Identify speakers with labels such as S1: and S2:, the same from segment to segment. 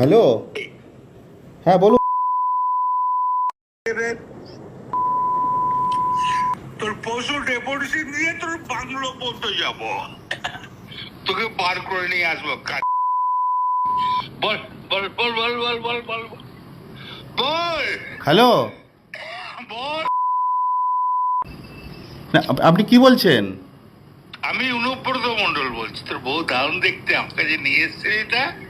S1: Hello? হ্যাঁ বলুন।
S2: তোর পশু ডেপুটেশন দিয়ে তোর বাংলো পর্যন্ত যাব। তোকে বার করে নিয়ে আসব বল বল বল বল বল বল বল বল। বল।
S1: হ্যালো?
S2: বল।
S1: না আপনি কি বলছেন?
S2: আমি অনুব্রত মন্ডল বলছি। তোর বউ দারুণ দেখতে আমার কাছে নিয়ে এসছে এটা।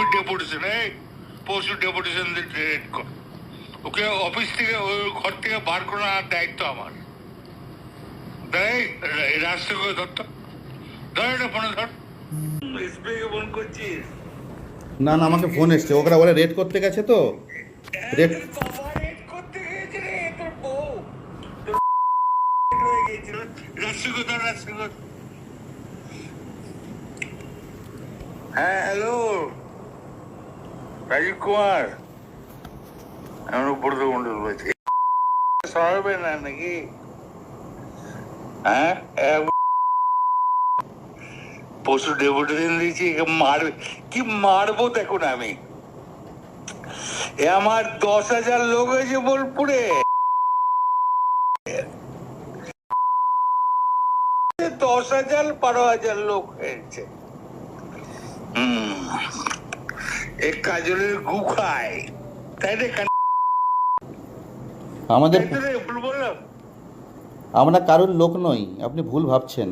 S2: ডেপুটেশন এই পশু ডেপুটেশন ডেট কর। ওকে অফিস থেকে ওই ঘর থেকে বার করার দায়িত্ব আমার। দেখ রাস্তা করে ধর তো। ধর এটা ফোনে ধর। এসবিআই ফোন করছিস?
S1: না না আমাকে ফোন এসছে। ওরা বলে রেড করতে গেছে তো। রেড
S2: করতে গিয়েছে রে তোর হয়ে গিয়েছিল। রাস্তা ধর রাস্তা হ্যাঁ হ্যালো ரஜிக்குமார் அவனுக்கு பிடித்து கொண்டு போச்சு. சால்வே நான் இன்னைக்கு পশু ডেপুটি দিয়েছি মার কি মারবো দেখুন আমি এ আমার দশ হাজার লোক হয়েছে বোলপুরে দশ হাজার বারো হাজার লোক হয়েছে হম কাজলের গু খায়। তাই রে
S1: আমাদের
S2: ভুল বললাম।
S1: আমরা কারোর লোক নই আপনি ভুল ভাবছেন।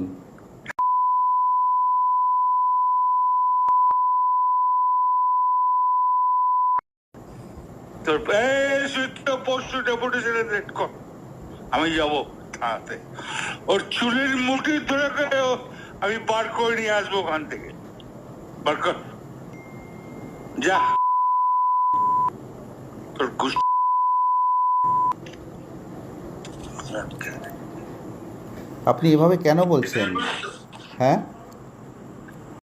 S2: আমি যাব থানাতে ওর চুলের মুঠি ধরে আমি বার করে নিয়ে আসব ওখান থেকে। বার কর। যা। তোর
S1: আপনি এভাবে কেন বলছেন? হ্যাঁ?